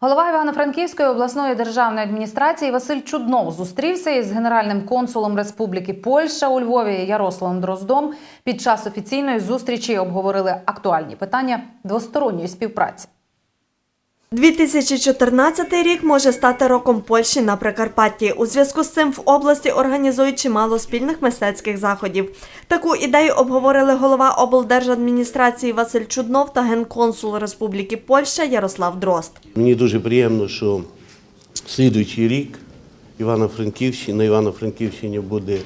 Голова Івано-Франківської обласної державної адміністрації Василь Чуднов зустрівся із генеральним консулом Республіки Польща у Львові Ярославом Дроздом. Під час офіційної зустрічі обговорили актуальні питання двосторонньої співпраці. 2014 рік може стати роком Польщі на Прикарпатті. У зв'язку з цим в області організують чимало спільних мистецьких заходів. Таку ідею обговорили голова облдержадміністрації Василь Чуднов та генконсул Республіки Польща Ярослав Дрозд. Мені дуже приємно, що слідуючий рік Івано-Франківщина, на Івано-Франківщині буде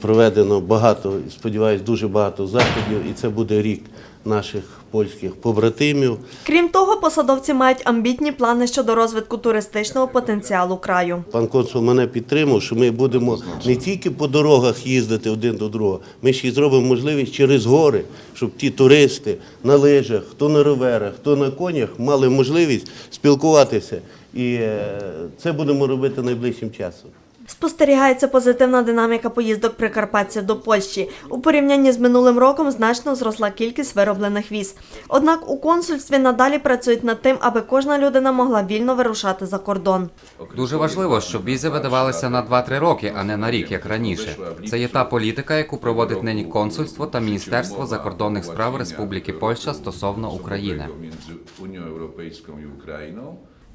проведено багато, сподіваюсь, дуже багато заходів, і це буде рік наших польських побратимів. Крім того, посадовці мають амбітні плани щодо розвитку туристичного потенціалу краю. Пан консул мене підтримав, що ми будемо не тільки по дорогах їздити один до другого, ми ще й зробимо можливість через гори, щоб ті туристи на лижах, хто на роверах, хто на конях мали можливість спілкуватися. І е, це будемо робити найближчим часом. Спостерігається позитивна динаміка поїздок прикарпатців до Польщі. У порівнянні з минулим роком значно зросла кількість вироблених віз. Однак у консульстві надалі працюють над тим, аби кожна людина могла вільно вирушати за кордон. Дуже важливо, щоб візи видавалися на 2-3 роки, а не на рік, як раніше. Це є та політика, яку проводить нині консульство та Міністерство закордонних справ Республіки Польща стосовно України.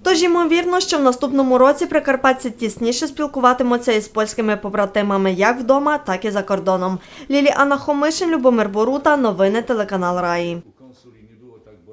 Тож ймовірно, що в наступному році прикарпатці тісніше спілкуватимуться із польськими побратимами як вдома, так і за кордоном. Ліліана Хомишин, Любомир Борута, новини телеканал Раї.